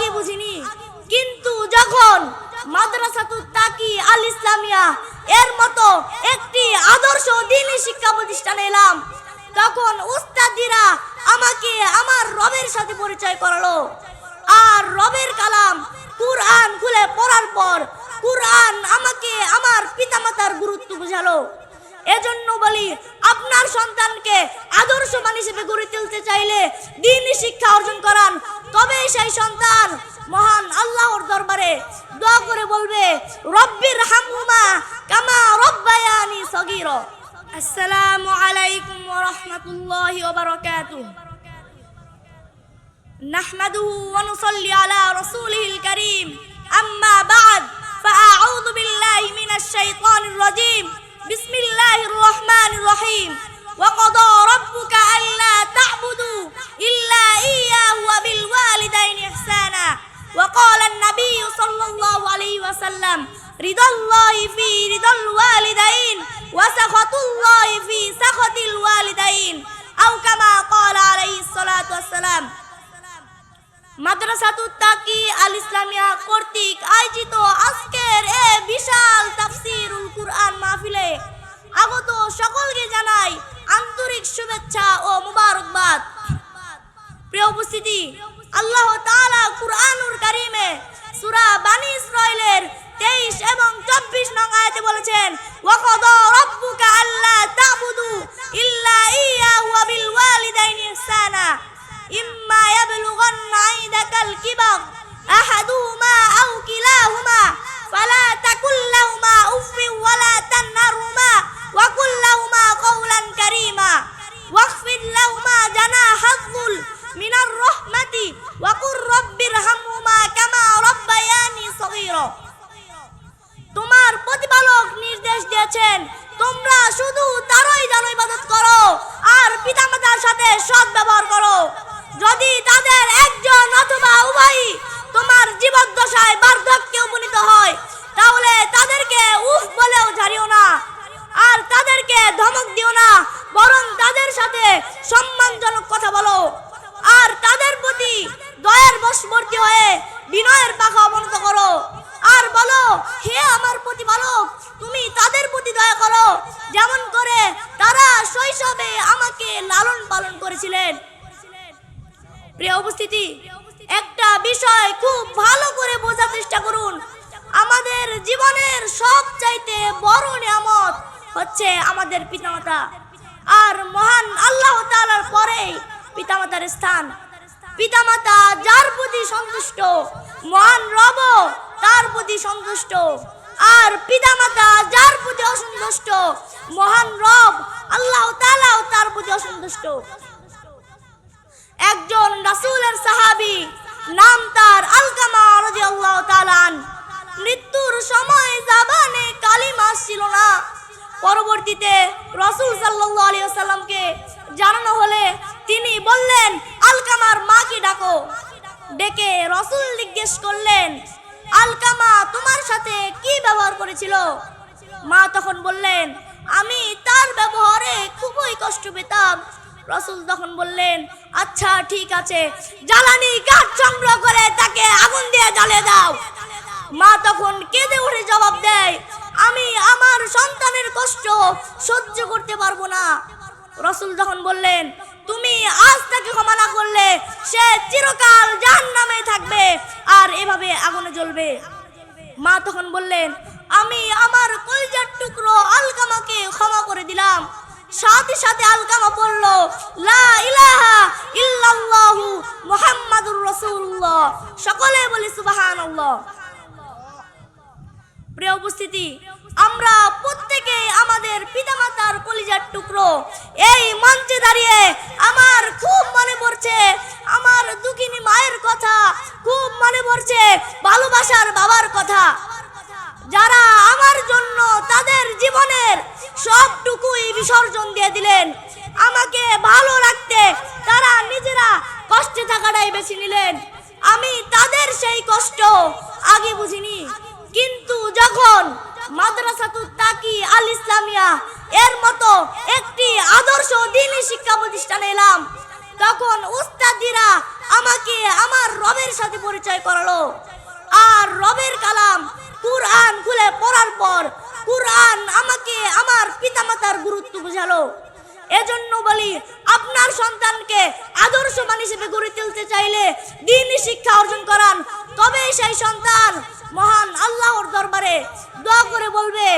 আগে বুঝিনি। কিন্তু যখন মাদ্রাসাতুত তাকি আল ইসলামিয়া এর মতো একটি আদর্শ দিনী শিক্ষা প্রতিষ্ঠানে এলাম, তখন উস্তাদিরা আমাকে আমার রবের সাথে পরিচয় করালো। আর রবের কালাম কুরআন খুলে পড়ার পর কুরআন আমাকে আমার পিতামাতার গুরুত্ব বুঝালো। এজন্য বলি, আপনার সন্তানকে আদর্শবান হিসেবে গড়ে তুলতে চাইলে দিনই শিক্ষা অর্জন করান তবেই সেই সন্তান মহান আল্লাহর দরবারে দোয়া করে বলবে রব্বির হামহুমা কামা রব্বায়ানি সগীর আসসালামু আলাইকুম ওয়া রাহমাতুল্লাহি ওয়া বারাকাতুহু نحمده ونصلي على رسوله الكريم أما بعد فأعوذ بالله من الشيطان الرجيم بسم الله الرحمن الرحيم وقضى ربك ألا تعبدوا إلا إياه وبالوالدين إحسانا وقال النبي صلى الله عليه وسلم رضا الله في رضا الوالدين وسخط الله في سخط الوالدين أو كما قال عليه الصلاة والسلام মাদ্রাসাতুত তাকি আল ইসলামিয়া কর্তৃক আয়োজিত আজকের এ বিশাল তাফসিরুল কুরআন মাহফিলে আগত সকলকে জানাই আন্তরিক শুভেচ্ছা ও মুবারকবাদ। প্রিয় উপস্থিতি, আল্লাহ তাআলা কুরআনুল কারীমে সূরা বানি ইসরাইলের 23 এবং 24 নং আয়াতে বলেছেন, ওয়াকাদা রাব্বুকা আল্লা তা'বুদু ইল্লা ইয়্যাহু ওয়া বিল ওয়ালিদাইনি ইহসানা। ইম্মা ইয়াবলুগান্না আইদাকাল কিবার, আহাদুহুমা আও কিলাহুমা। দয়া করো। যেমন করে তারা শৈশবে আমাকে লালন পালন করেছিলেন। প্রিয় উপস্থিতি, একটা বিষয় খুব ভালো করে বোঝার চেষ্টা করুন। আমাদের জীবনের সবচাইতে বড় নিয়ামত হচ্ছে আমাদের পিতামাতা। আর মহান আল্লাহ তাআলার পরে পিতামাতার স্থান। পিতামাতা যার প্রতি সন্তুষ্ট, মহান রব তার প্রতি সন্তুষ্ট। আর পিতামাতা যার প্রতি অসন্তুষ্ট, মহান রব আল্লাহ তাআলাও তার প্রতি অসন্তুষ্ট। একজন রাসূলের সাহাবী, নাম তার আলকামা রাদিয়াল্লাহু তাআলা আন। মৃত্যুর সময় জাবানে কালিমা ছিল না। পরবর্তীতে রাসূল সাল্লাল্লাহু আলাইহি ওয়াসাল্লামকে জানানো হলে তিনি বললেন, আলকামার মাকে ডাকো? ডেকে রাসূল জিজ্ঞেস করলেন আলকামা তোমার সাথে কি ব্যবহার করেছিল? মা তখন বললেন, আমি তার ব্যবহারে খুবই কষ্ট পেতাম। রসুল তখন বললেন আচ্ছা ঠিক আছে, জ্বালানি কাঠ সংগ্রহ করে তাকে আগুন দিয়ে জ্বালিয়ে দাও। মা তখন কেঁদে উঠে জবাব দেয়, আমি আমার সন্তানের কষ্ট সহ্য করতে পারব না। রসুল তখন বললেন তুমি আজ তাকে ক্ষমা না করলে সে চিরকাল জাহান্নামে থাকবে আর এভাবে আগুনে জ্বলবে। মা তখন বললেন, আমি আমার কলিজার টুকরো আলকামাকে ক্ষমা করে দিলাম। সাথে সাথে আলকামা পড়ল, লা ইলাহা ইল্লাল্লাহু মুহাম্মাদুর রাসূলুল্লাহ। সকলে বলি, সুবহানাল্লাহ। প্রিয় উপস্থিতি, আমরা প্রত্যেকে আমাদের পিতামাতার কলিজার টুকরো। এই মঞ্চে দাঁড়িয়ে আমার খুব মনে পড়ছে আমার দুঃখিনী মায়ের কথা খুব মনে পড়ছে ভালোবাসার বাবার কথা যারা আমার জন্য তাদের জীবনের সবটুকুই বিসর্জন দিয়ে দিলেন আমাকে ভালো রাখতে তারা নিজেরা কষ্টে থাকাটাই বেছে নিলেন আমি তাদের সেই কষ্ট আগে বুঝিনি কিন্তু যখন মাদ্রাসাতুত তাকি আল ইসলামিয়া এর মতো একটি আদর্শ দিনী শিক্ষা প্রতিষ্ঠানে এলাম। তখন উস্তাদিরা আমাকে আমার রবের সাথে পরিচয় করালো। আর রবের কালাম কুরআন খুলে পড়ার পর কুরআন আমাকে আমার পিতামাতার গুরুত্ব বোঝালো। এজন্য বলি, আপনার সন্তানকে আদর্শমান হিসেবে গড়ে তুলতে চাইলে দিনই শিক্ষা অর্জন করান। তবে সেই সন্তান মহান আল্লাহর দরবারে দোয়া করে বলবে,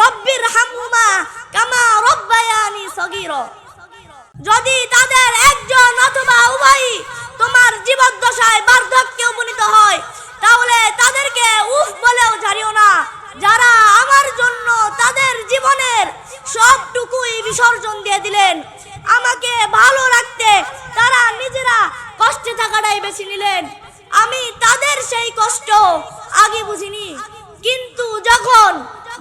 রব্বির হামুমা কামা রব্বায়ানি সগীর। যদি তাদের একজন অথবা উভয়ই তোমার জীবদ্দশায় বার্ধক্যে উপনীত হয়, তাহলে তাদেরকে উফ বলেও ঝাড়িও না। যারা আমার জন্য তাদের জীবনের সবটুকুই বিসর্জন দিয়ে দিলেন, আমাকে ভালো রাখতে তারা নিজেরা কষ্টে থাকাটাই বেছে নিলেন। আমি তাদের সেই কষ্ট আগে বুঝিনি। কিন্তু যখন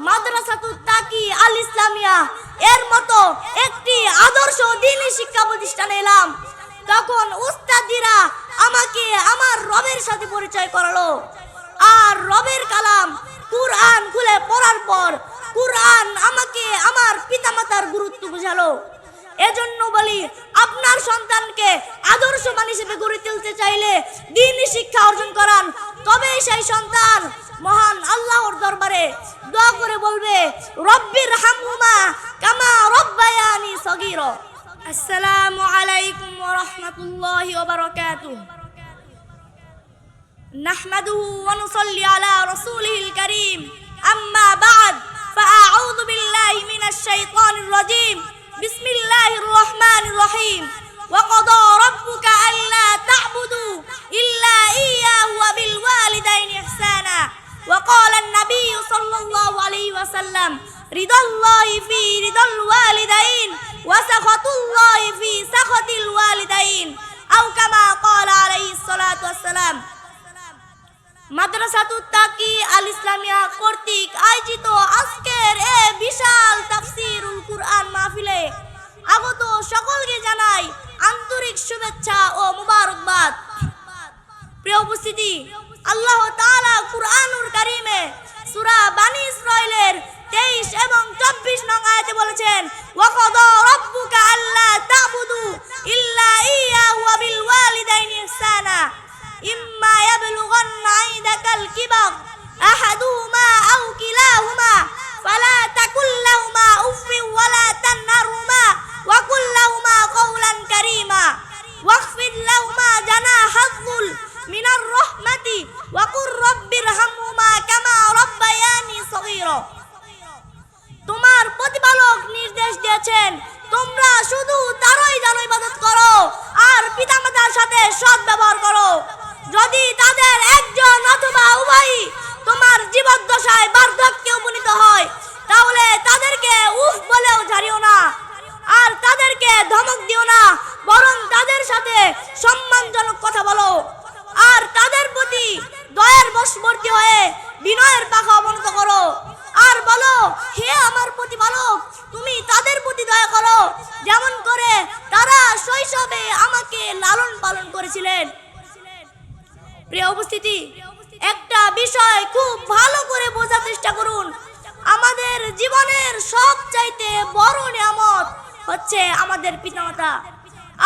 মাদ্রাসাতুত তাকি আল ইসলামিয়া এর মতো একটি আদর্শ দিনী শিক্ষা প্রতিষ্ঠানে এলাম, তখন উস্তাদিরা আমাকে আমার রবের সাথে পরিচয় করালো। আর রবের কালাম কুরআন খুলে পড়ার পর কুরআন আমাকে আমার পিতামাতার গুরুত্ব বোঝালো। এজন্য বলি আপনার সন্তানকে আদর্শমান হিসেবে গড়ে তুলতে চাইলে দিনই শিক্ষা অর্জন করান তবে সেই সন্তান মহান আল্লাহর দরবারে দোয়া করে বলবে রব্বির হামহুমা কামা রব্বায়ানি সগীর আসসালামু আলাইকুম ওয়া রাহমাতুল্লাহি ওয়া বারাকাতুহু نحمده ونصلي على رسوله الكريم أما بعد فأعوذ بالله من الشيطان الرجيم بسم الله الرحمن الرحيم وقضى ربك ألا تعبدوا إلا إياه وبالوالدين إحسانا وقال النبي صلى الله عليه وسلم رضا الله في رضا الوالدين وسخط الله في سخط الوالدين أو كما قال عليه الصلاة والسلام মাদ্রাসাতুত তাকি আল ইসলামিয়া কর্তৃক আয়োজিত দিয়েছেন তোমরা শুধু তারই জানো ইবাদত করো আর পিতামাতার সাথে সৎ ব্যবহার করো। যদি তাদের একজন অথবা উভয়ই তোমার জীবদ্দশায় বার্ধক্যে উপনীত হয়, তাহলে তাদেরকে উফ বলেও ঝাড়িও না। আর তাদেরকে ধমক দিও না, বরং তাদের সাথে সম্মানজনক কথা বলো। আর তাদের প্রতি দয়ার বশবর্তী হয়ে বিনয়ের পাখা অবনত করো। আর বলো, হে আমার প্রতিপালক তুমি তাদের প্রতি দয়া করো। যেমন করে তারা শৈশবে আমাকে লালন পালন করেছিলেন। প্রিয় উপস্থিতি, একটা বিষয় খুব ভালো করে বোঝার চেষ্টা করুন। আমাদের জীবনের সবচাইতে বড় নিয়ামত হচ্ছে আমাদের পিতামাতা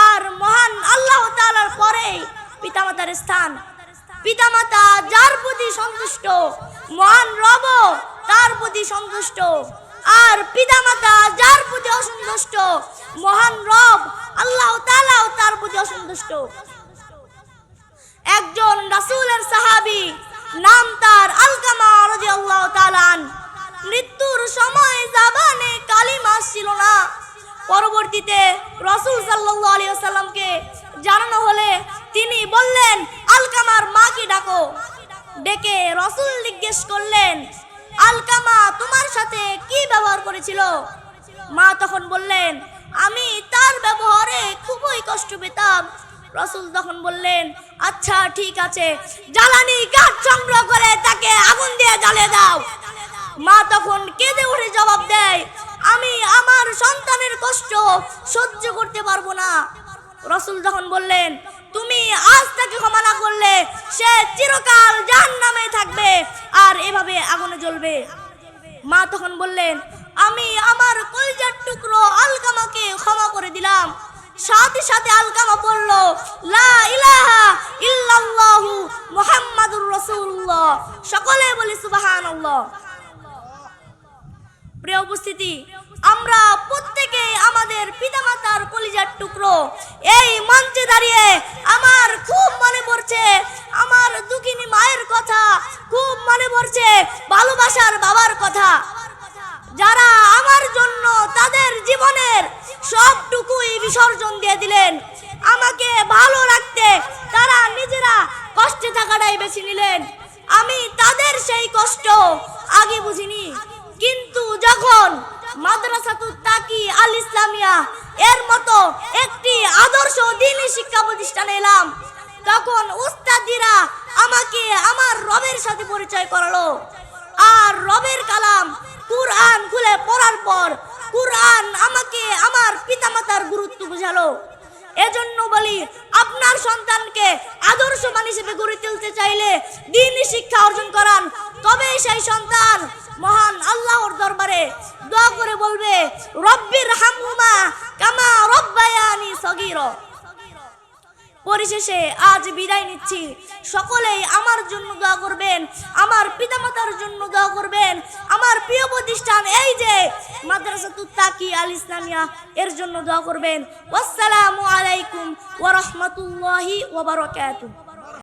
আর মহান আল্লাহ তাআলার পরে পিতামাতার স্থান। পিতামাতা যার প্রতি সন্তুষ্ট, মহান রব তার প্রতি সন্তুষ্ট। আর পিতামাতা যার প্রতি অসন্তুষ্ট, মহান রব আল্লাহ তাআলাও তার প্রতি অসন্তুষ্ট। একজন রাসূলের সাহাবী, নাম তার আলকামা তাআলা আন। মৃত্যুর সময় জাবানে কালিমা ছিল না। পরবর্তীতে রসুল আলাইহি ওয়াসাল্লামকে জানানো হলে তিনি বললেন, আলকামার মাকে ডাকো। ডেকে রসুল জিজ্ঞেস করলেন আলকামা, তোমার সাথে কি ব্যবহার করেছিল? মা তখন বললেন, আমি তার ব্যবহারে খুবই কষ্ট পেতাম। রসুল তখন বললেন আচ্ছা ঠিক আছে, জ্বালানি কাঠ সংগ্রহ করে তাকে আগুন দিয়ে জ্বালিয়ে দাও। মা তখন কেঁদে উঠে জবাব দেয়, আমি আমার সন্তানের কষ্ট সহ্য করতে পারব না। রসুল তখন বললেন আজ তাকে ক্ষমা না করলে সে চিরকাল জাহান্নামে থাকবে। আর এভাবে আগুনে জ্বলবে। মা তখন বললেন, আমি আমার কলজার টুকরো আলকামাকে ক্ষমা করে দিলাম। সাথে সাথে আলকামা পড়ল, লা ইলাহা ইল্লাল্লাহু মুহাম্মাদুর রাসূলুল্লাহ। সকলে বলি, সুবহানাল্লাহ। প্রিয় উপস্থিতি, আমরা প্রত্যেকে আমাদের পিতামাতার কলিজার টুকরো। এই মঞ্চে দাঁড়িয়ে আমার খুব মনে পড়ছে, আমার দুঃখিনী মায়ের কথা, খুব মনে পড়ছে ভালোবাসার বাবার কথা। যারা আমার জন্য তাদের জীবনের সবটুকুই বিসর্জন দিয়ে দিলেন। আমাকে ভালো রাখতে তারা নিজেরা কষ্টে থাকাটাই বেছে নিলেন। আমি তাদের সেই কষ্ট আগে বুঝিনি। কিন্তু যখন মাদ্রাসাতুত তাকি আল ইসলামিয়া এর মতো একটি আদর্শ দিনী শিক্ষা প্রতিষ্ঠানে এলাম, তখন উস্তাদিরা আমাকে আমার রবের সাথে পরিচয় করালো। আর রবের কালাম কুরআন খুলে পড়ার পর কুরআন আমাকে আমার পিতামাতার গুরুত্ব বুঝালো। এজন্য বলি, আপনার সন্তানকে আদর্শ মান হিসেবে গড়ে তুলতে চাইলে দিন শিক্ষা অর্জন করান। তবে সেই সন্তান মহান আল্লাহর দরবারে দোয়া করে বলবে, রব্বির হামহুমা কামা রব্বায়ানি সগীরা। পরিশেষে আজ বিদায় নিচ্ছি। সকলেই আমার জন্য দোয়া করবেন, আমার পিতামাতার জন্য দোয়া করবেন, আমার প্রিয় প্রতিষ্ঠান এই যে মাদ্রাসা তুত্তাকি আল ইসলামিয়া, এর জন্য দোয়া করবেন। আসসালামু আলাইকুম ওয়া রাহমাতুল্লাহি ওয়া বারাকাতুহু।